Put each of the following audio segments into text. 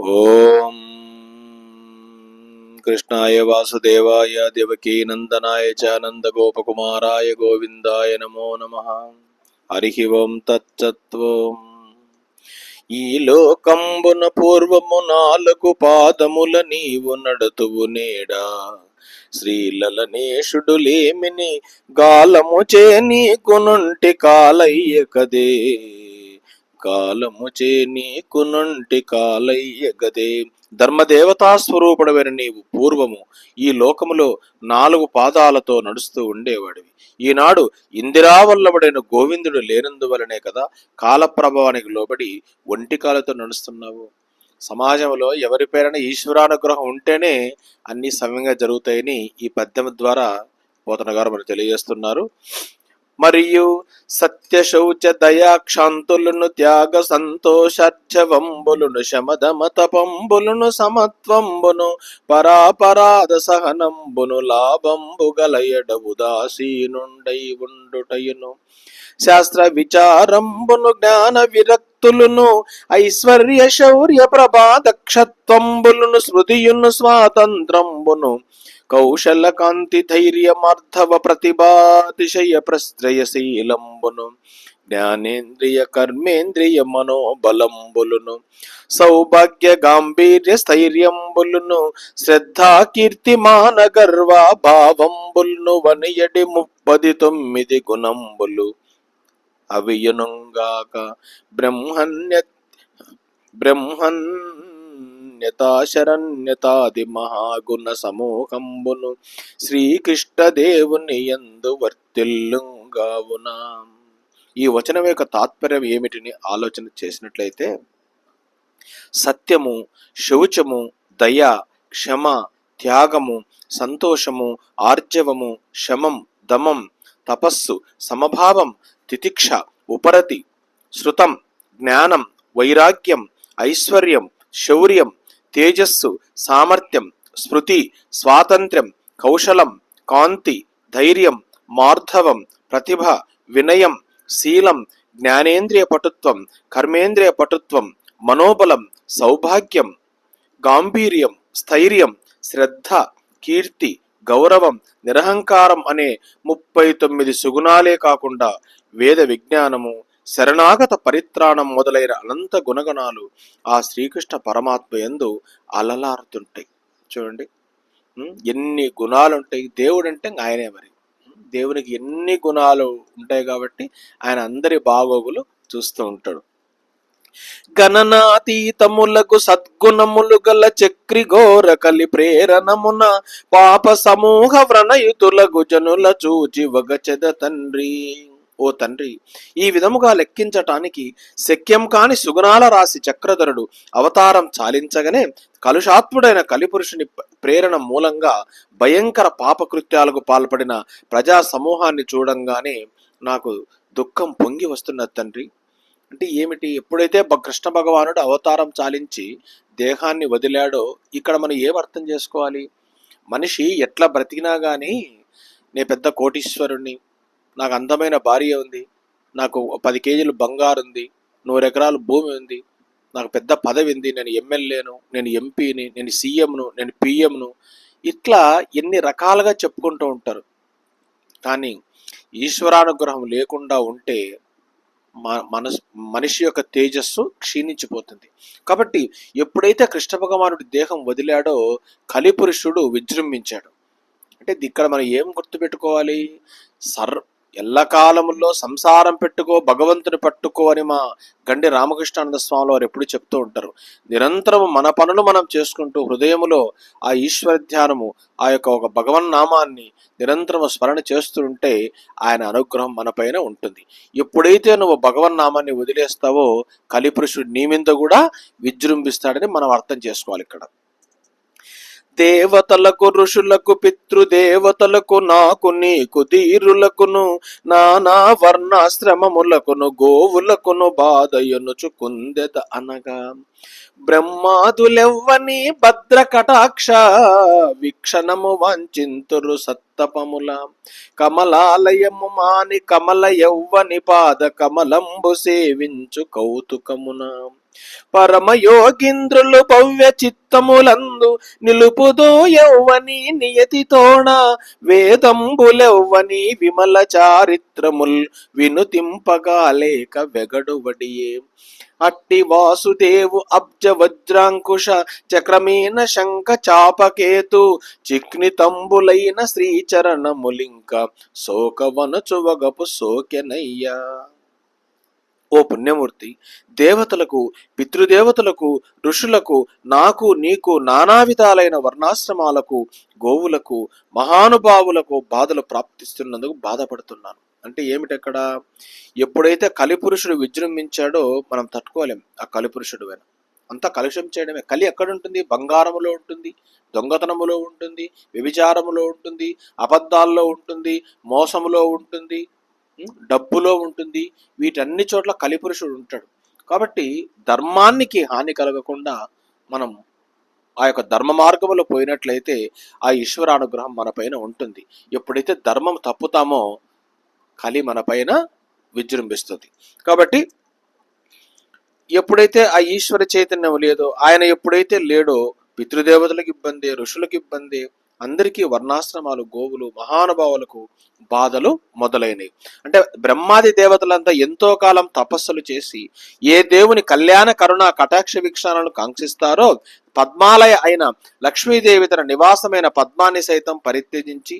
ఓం కృష్ణాయ వాసుదేవాయ దేవకీ నందనాయ చ నందగోపకుమారాయ గోవిందాయ నమో నమ. హరి ఓం తచ్చత్వం. ఈ లోకంబున పూర్వము నాలుగు పాదముల నీవు నడుతువు నేడా. శ్రీలలనేషుడు లేమిని గాలము చే నీకునుంటి కాలయ్య కదే కాలము చే నీకునుంటి కాలయ్య గదే. ధర్మదేవతా స్వరూపుడమైన నీవు పూర్వము ఈ లోకములో నాలుగు పాదాలతో నడుస్తూ ఉండేవాడివి. ఈనాడు ఇందిరావల్లభుడైన గోవిందుడు లేనందువలనే కదా కాలప్రభావానికి లోబడి ఒంటి కాలతో నడుస్తున్నావు? సమాజంలో ఎవరి పేరైనా ఈశ్వరానుగ్రహం ఉంటేనే అన్ని సమయంగా జరుగుతాయని ఈ పద్యం ద్వారా పోతన గారు మనకు తెలియజేస్తున్నారు. మరియు సత్య శౌచ దయా త్యాగ సంతోషర్జవంబులను శమదమతపంబులను సమత్వంబును పరాపరాధ సహనంబును లాభంబు గలయడ ఉదాసీనుండై ఉండుటయును. శాస్త్ర విచారంబును జ్ఞాన విరక్తులను ఐశ్వర్య శౌర్య ప్రభా దక్షత్వంబులను స్మృతియును స్వాతంత్రంబును కౌశలకాంతి ప్రతిభాతిశయ ప్రశ్రయశీలంబును జ్ఞానేంద్రియ కర్మేంద్రియ మనోబలంబులును సౌభాగ్య గాంభీర్య స్థైర్యంబులును శ్రద్ధా కీర్తి మాన గర్వ భావంబుల్ను వనియడి ముప్పది తొమ్మిది గుణంబులు అవియునుగాక బ్రహ్మణ్య బ్రహ్మణ్యతాశరణ్యతాది మహాగుణ సమూహంబును శ్రీకృష్ణదేవుని యందు వర్తిల్లుగావున ఈ వచనం యొక్క తాత్పర్యం ఏమిటిని ఆలోచన చేసినట్లయితే సత్యము శౌచము దయ క్షమ త్యాగము సంతోషము ఆర్జవము శమం దమం తపస్సు సమభావం తితిక్ష ఉపరతి శృతం జ్ఞానం వైరాగ్యం ఐశ్వర్యం శౌర్యం తేజస్సు సామర్థ్యం స్మృతి స్వాతంత్ర్యం కౌశలం కాంతి ధైర్యం మార్ధవం ప్రతిభ వినయం శీలం జ్ఞానేంద్రియ పటుత్వం కర్మేంద్రియ పటుత్వం మనోబలం సౌభాగ్యం గాంభీర్యం స్థైర్యం శ్రద్ధ కీర్తి గౌరవం నిరహంకారం అనే ముప్పై తొమ్మిది సుగుణాలే కాకుండా వేద విజ్ఞానము శరణాగత పరిత్రాణం మొదలైన అనంత గుణగణాలు ఆ శ్రీకృష్ణ పరమాత్మ యందు అలలారుతుంటాయి చూడండి. ఎన్ని గుణాలు ఉంటాయి దేవుడు అంటే ఆయనే మరి. దేవునికి ఎన్ని గుణాలు ఉంటాయి కాబట్టి ఆయన అందరి బాగోగులు చూస్తూ ఉంటాడు. గణనాతీతములకు సద్గుణములు గల చక్రి ఘోర కలి ప్రేరణమున పాప సమూహ వ్రణయుతులకు జనుల చూచి వగచెద తండ్రి. ఓ తండ్రి ఈ విధముగా లెక్కించటానికి శక్యం కాని సుగుణాల రాశి చక్రధరుడు అవతారం చాలించగానే కలుషాత్ముడైన కలిపురుషుని ప్రేరణ మూలంగా భయంకర పాపకృత్యాలకు పాల్పడిన ప్రజా సమూహాన్ని చూడంగానే నాకు దుఃఖం పొంగి వస్తున్నది తండ్రి. అంటే ఏమిటి? ఎప్పుడైతే కృష్ణ భగవానుడు అవతారం చాలించి దేహాన్ని వదిలాడో ఇక్కడ మనం ఏం అర్థం చేసుకోవాలి? మనిషి ఎట్లా బ్రతికినా కానీ నేను పెద్ద కోటీశ్వరుణ్ణి నాకు అందమైన భార్య ఉంది. నాకు పది కేజీలు బంగారు ఉంది. నూరు ఎకరాలు భూమి ఉంది. నాకు పెద్ద పదవి ఉంది. నేను ఎమ్మెల్యేను నేను ఎంపీని నేను సీఎంను నేను పిఎంను. ఇట్లా ఎన్ని రకాలుగా చెప్పుకుంటూ ఉంటారు. కానీ ఈశ్వరానుగ్రహం లేకుండా ఉంటే మనస్ మనిషి యొక్క తేజస్సు క్షీణించిపోతుంది. కాబట్టి ఎప్పుడైతే కృష్ణ భగవానుడి దేహం వదిలాడో కలిపురుషుడు విజృంభించాడు. అంటే ఇక్కడ మనం ఏం గుర్తుపెట్టుకోవాలి? సర్ ఎల్లకాలములో సంసారం పెట్టుకో భగవంతుని పట్టుకో అని మా గండి రామకృష్ణానంద స్వామి వారు ఎప్పుడు చెప్తూ ఉంటారు. నిరంతరం మన పనులు మనం చేసుకుంటూ హృదయములో ఆ ఈశ్వర ధ్యానము ఆ యొక్క ఒక భగవన్ నామాన్ని నిరంతరం స్మరణ చేస్తుంటే ఆయన అనుగ్రహం మనపైన ఉంటుంది. ఎప్పుడైతే నువ్వు భగవన్ నామాన్ని వదిలేస్తావో కలిపురుషుడు నీ మీద కూడా విజృంభిస్తాడని మనం అర్థం చేసుకోవాలి ఇక్కడ. దేవతలకు ఋషులకు పితృదేవతలకు నాకు నీకు ధీరులకును నానా వర్ణాశ్రమములకును గోవులకును బాధయనుచు కుందెత అనగా. బ్రహ్మాదులెవ్వని భద్రకటాక్ష వీక్షణము వంచింతురు సత్తపముల. కమలాలయము మాని కమల ఎవ్వని పాద కమలంబు సేవించు కౌతుకమున. పరమయోగింద్రులు భవ్య చిత్తములందు నిలుపుదో యౌవని నియతితోణ వేదంబులెవ్వని విమల చారిత్రముల్ వినుతింపగా లేక వెగడువడియే అట్టి వాసుదేవు అబ్జ వజ్రాంకుశ చక్రమీన శంఖ చాపకేతు చిక్నితంబులైన శ్రీచరణములింక శోకవనచువగపు సోకెనయ్యా ఓ పుణ్యమూర్తి దేవతలకు పితృదేవతలకు ఋషులకు నాకు నీకు నానా విధాలైన వర్ణాశ్రమాలకు గోవులకు మహానుభావులకు బాధలు ప్రాప్తిస్తున్నందుకు బాధపడుతున్నాను. అంటే ఏమిటక్కడ? ఎప్పుడైతే కలిపురుషుడు విజృంభించాడో మనం తట్టుకోలేం ఆ కలిపురుషుడు వెన. అంతా కలుషం చేయడమే. కలి ఎక్కడ ఉంటుంది బంగారములో ఉంటుంది దొంగతనములో ఉంటుంది వ్యభిచారములో ఉంటుంది అబద్ధాల్లో ఉంటుంది మోసములో ఉంటుంది డబ్బులో ఉంటుంది వీటన్ని చోట్ల కలిపురుషుడు ఉంటాడు. కాబట్టి ధర్మానికి హాని కలగకుండా మనం ఆ యొక్క ధర్మ మార్గంలో పోయినట్లయితే ఆ ఈశ్వర అనుగ్రహం మన పైన ఉంటుంది. ఎప్పుడైతే ధర్మం తప్పుతామో కలి మన పైన విజృంభిస్తుంది. కాబట్టి ఎప్పుడైతే ఆ ఈశ్వర చైతన్యం లేదో ఆయన ఎప్పుడైతే లేడో పితృదేవతలకు ఇబ్బంది ఋషులకు ఇబ్బంది అందరికీ వర్ణాశ్రమాలు గోవులు మహానుభావులకు బాధలు మొదలైనవి. అంటే బ్రహ్మాది దేవతలంతా ఎంతో కాలం తపస్సులు చేసి ఏ దేవుని కళ్యాణ కరుణ కటాక్ష వీక్షణలను కాంక్షిస్తారో పద్మాలయ అయిన లక్ష్మీదేవి తన నివాసమైన పద్మాన్ని సైతం పరిత్యజించి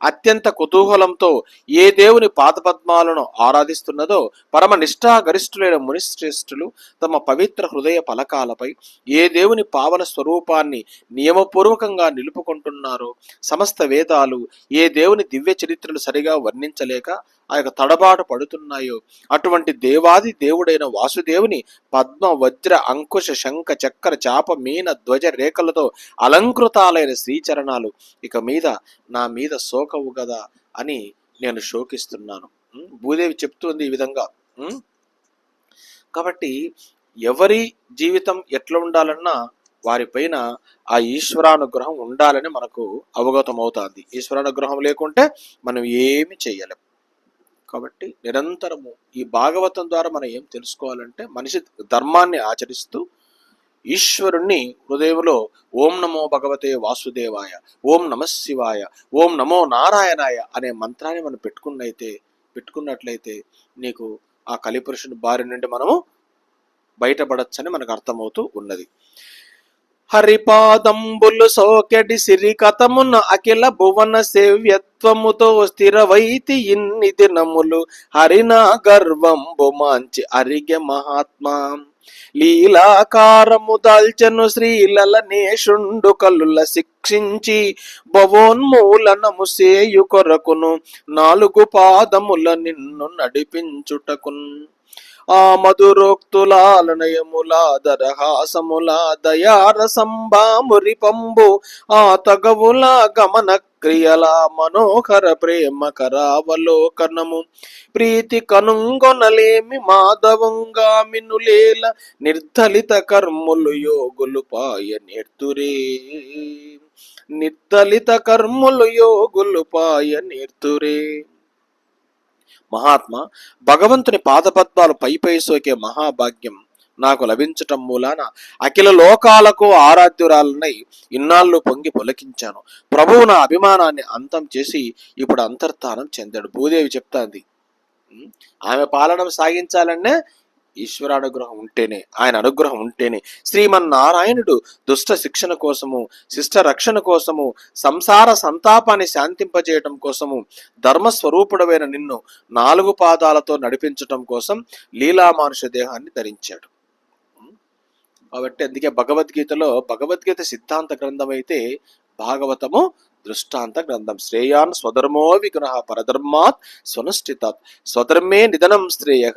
అత్యంత కుతూహలంతో ఏ దేవుని పాదపద్మాలను ఆరాధిస్తున్నదో పరమ నిష్ఠాగరిష్ఠులైన మునిశ్రేష్ఠులు తమ పవిత్ర హృదయ ఫలకాలపై ఏ దేవుని పావన స్వరూపాన్ని నియమపూర్వకంగా నిలుపుకుంటున్నారో సమస్త వేదాలు ఏ దేవుని దివ్య చరిత్రలు సరిగా వర్ణించలేక ఆ యొక్క తడబాటు పడుతున్నాయో. అటువంటి దేవాది దేవుడైన వాసుదేవుని పద్మ వజ్ర అంకుశ శంఖ చక్ర చాప మీన ధ్వజ రేఖలతో అలంకృతాలైన శ్రీచరణాలు ఇక మీద నా మీద శోకవు కదా అని నేను శోకిస్తున్నాను. భూదేవి చెప్తుంది ఈ విధంగా. కాబట్టి ఎవరి జీవితం ఎట్లా ఉండాలన్నా వారిపైన ఆ ఈశ్వరానుగ్రహం ఉండాలని మనకు అవగతమవుతుంది. ఈశ్వరానుగ్రహం లేకుంటే మనం ఏమి చేయలేం కాబట్టి నిరంతరము ఈ భాగవతం ద్వారా మనం ఏం తెలుసుకోవాలంటే మనిషి ధర్మాన్ని ఆచరిస్తూ ఈశ్వరుణ్ణి హృదయంలో ఓం నమో భగవతే వాసుదేవాయ ఓం నమ శివాయ ఓం నమో నారాయణాయ అనే మంత్రాన్ని మనం పెట్టుకున్నైతే పెట్టుకున్నట్లయితే నీకు ఆ కలిపురుషుని బారి నుండి మనము బయటపడచ్చని మనకు అర్థమవుతూ ఉన్నది. హరిపాదంబులు సోకెడి సిరి కథమున అఖిల భువన సేవ్యత్వముతో స్థిరవైతి ఇన్ని దినములు హరినా గర్వంబు మాంచి అరిగె మహాత్మా. లీలాకారము దాల్చెను శ్రీలల నేషుండు కలుల శిక్షించి భవోన్మూలనము సేయు కొరకును నాలుగు పాదముల నిన్ను నడిపించుటకున్. ఆ మధురోక్తులాలనయములా దరహాసములా దయారసంబామురి ఆ తగవుల గమన క్రియల మనోహర ప్రేమ కరావలోకనము. ప్రీతి కనుంగొనలేమి మాధవంగా మినులేల నిర్ధలిత కర్ములు యోగులు పాయ నేర్తురే. నిర్ధలిత కర్ములు యోగులు పాయ నేర్తురే. మహాత్మ భగవంతుని పాదపద్మాలు పై పై సోకే మహాభాగ్యం. నాకు లభించటం మూలాన అఖిల లోకాలకు ఆరాధ్యురాలనై ఇన్నాళ్ళు పొంగి పొలకించాను. ప్రభువు నా అభిమానాన్ని అంతం చేసి ఇప్పుడు అంతర్ధానం చెందాడు. భూదేవి చెప్తాంది ఆమె పాలన సాగించాలనే ఈశ్వర అనుగ్రహం ఉంటేనే ఆయన అనుగ్రహం ఉంటేనే శ్రీమన్నారాయణుడు దుష్ట శిక్షణ కోసము శిష్ట రక్షణ కోసము సంసార సంతాపాన్ని శాంతింపజేయటం కోసము ధర్మస్వరూపుడమైన నిన్ను నాలుగు పాదాలతో నడిపించటం కోసం లీలామానుష దేహాన్ని ధరించాడు. కాబట్టి అందుకే భగవద్గీతలో భగవద్గీత సిద్ధాంత గ్రంథం అయితే భాగవతము దృష్టాంత గ్రంథం. శ్రేయాన్ స్వధర్మో విగ్రహ పరధర్మాత్ స్వనుష్ఠితాత్. స్వధర్మే నిధనం శ్రేయ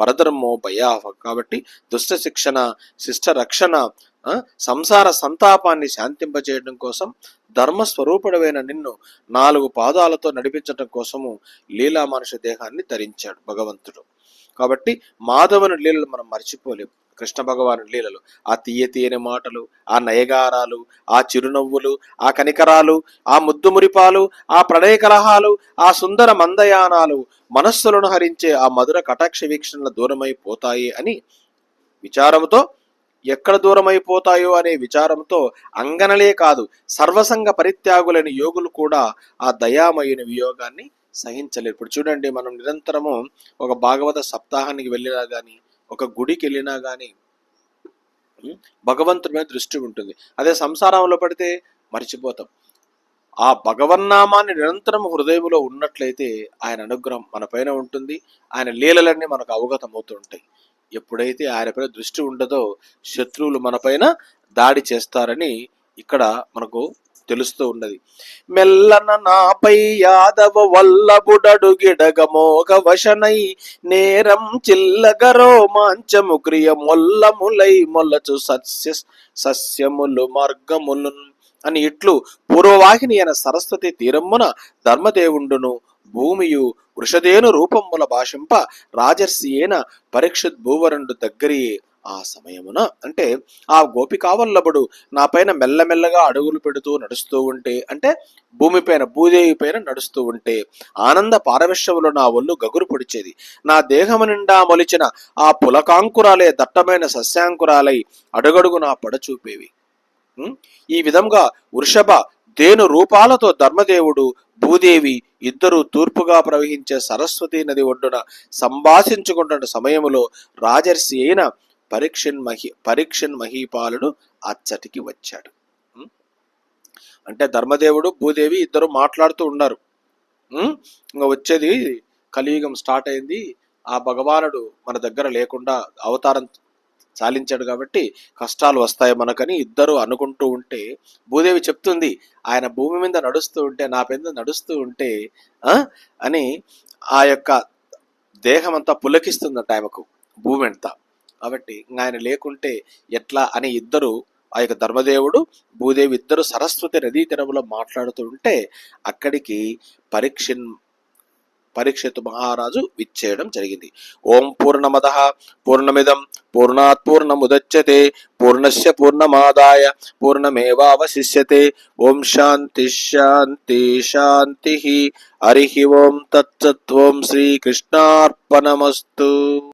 పరధర్మో భయాహ కాబట్టి దుష్ట శిక్షణ శిష్ట రక్షణ సంసార సంతాపాన్ని శాంతింపజేయడం కోసం ధర్మస్వరూపుడమైన నిన్ను నాలుగు పాదాలతో నడిపించడం కోసము లీలా మనుష దేహాన్ని ధరించాడు భగవంతుడు. కాబట్టి మాధవుని లీలలు మనం మర్చిపోలేం. కృష్ణ భగవాను లీలలు ఆ తీయ తీయని మాటలు ఆ నయగారాలు ఆ చిరునవ్వులు ఆ కనికరాలు ఆ ముద్దు మురిపాలు ఆ ప్రణయ కలహాలు ఆ సుందర మందయానాలు మనస్సులను హరించే ఆ మధుర కటాక్ష వీక్షణల దూరమైపోతాయి అని విచారముతో ఎక్కడ దూరమైపోతాయో అనే విచారంతో అంగనలే కాదు సర్వసంగ పరిత్యాగులైన యోగులు కూడా ఆ దయామయుని వియోగాన్ని సహించలేరు. ఇప్పుడు చూడండి మనం నిరంతరము ఒక భాగవత సప్తాహానికి వెళ్ళినా కానీ ఒక గుడికి వెళ్ళినా కానీ భగవంతుడి మీద దృష్టి ఉంటుంది. అదే సంసారంలో పడితే మర్చిపోతాం. ఆ భగవన్నామాన్ని నిరంతరం హృదయంలో ఉన్నట్లయితే ఆయన అనుగ్రహం మన పైన ఉంటుంది. ఆయన లీలలన్నీ మనకు అవగతం అవుతుంటాయి ఎప్పుడైతే ఆయన పైన దృష్టి ఉండదో శత్రువులు మన పైన దాడి చేస్తారని ఇక్కడ మనకు తెలుస్తూ ఉన్నది. మెల్లన నాపై యాదవ వల్లబుడడు గిడగమోగ వశనై నేరం చిల్లగరో మాంచము క్రియ మొల్లములై మొల్లచు సస్య సస్యములు మార్గములు అని ఇట్లు పూర్వవాహిని అయిన సరస్వతి తీరమ్మున ధర్మదేవుండును భూమియు వృషదేను రూపముల భాషింప రాజర్షి అయిన పరీక్షిత్ భూవరుండు దగ్గరియే ఆ సమయమున. అంటే ఆ గోపికావల్లభుడు నా పైన మెల్లమెల్లగా అడుగులు పెడుతూ నడుస్తూ ఉంటే అంటే భూమిపైన భూదేవి పైన నడుస్తూ ఉంటే ఆనంద పారవిశ్యములో నా ఒళ్ళు గగురు పొడిచేది. నా దేహము నిండా మొలిచిన ఆ పులకాంకురాలే దట్టమైన సస్యాంకురాలై అడుగడుగు నా పడచూపేవి ఈ విధంగా వృషభ దేను రూపాలతో ధర్మదేవుడు భూదేవి ఇద్దరు తూర్పుగా ప్రవహించే సరస్వతి నది ఒడ్డున సంభాషించుకుంటున్న సమయములో రాజర్షి అయిన పరీక్షన్ మహి పరీక్షన్ మహీపాలుడు అచ్చటికి వచ్చాడు. అంటే ధర్మదేవుడు భూదేవి ఇద్దరు మాట్లాడుతూ ఉన్నారు. ఇంకా వచ్చేది కలియుగం స్టార్ట్ అయింది. ఆ భగవానుడు మన దగ్గర లేకుండా అవతారం చాలించాడు కాబట్టి కష్టాలు వస్తాయి మనకని ఇద్దరు అనుకుంటూ ఉంటే భూదేవి చెప్తుంది ఆయన భూమి మీద నడుస్తూ ఉంటే నా మీద నడుస్తూ ఉంటే అని ఆ యొక్క దేహం అంతా పులకిస్తుందంట ఆమెకు. భూమి అంతా. కాబట్టి ఆయన లేకుంటే ఎట్లా అని ఇద్దరు ఆ యొక్క ధర్మదేవుడు భూదేవి ఇద్దరు సరస్వతి నదీ తీరంలో మాట్లాడుతూ ఉంటే అక్కడికి పరీక్షిన్ పరీక్షిత్ మహారాజు విచ్చేయడం జరిగింది. ఓం పూర్ణమద పూర్ణమిదం పూర్ణాత్ పూర్ణముదచ్యతే పూర్ణస్య పూర్ణమాదాయ పూర్ణమేవాశిష్యతే ఓం శాంతి శాంతి శాంతి హరి ఓం తత్సత్ శ్రీకృష్ణార్పణమస్తు.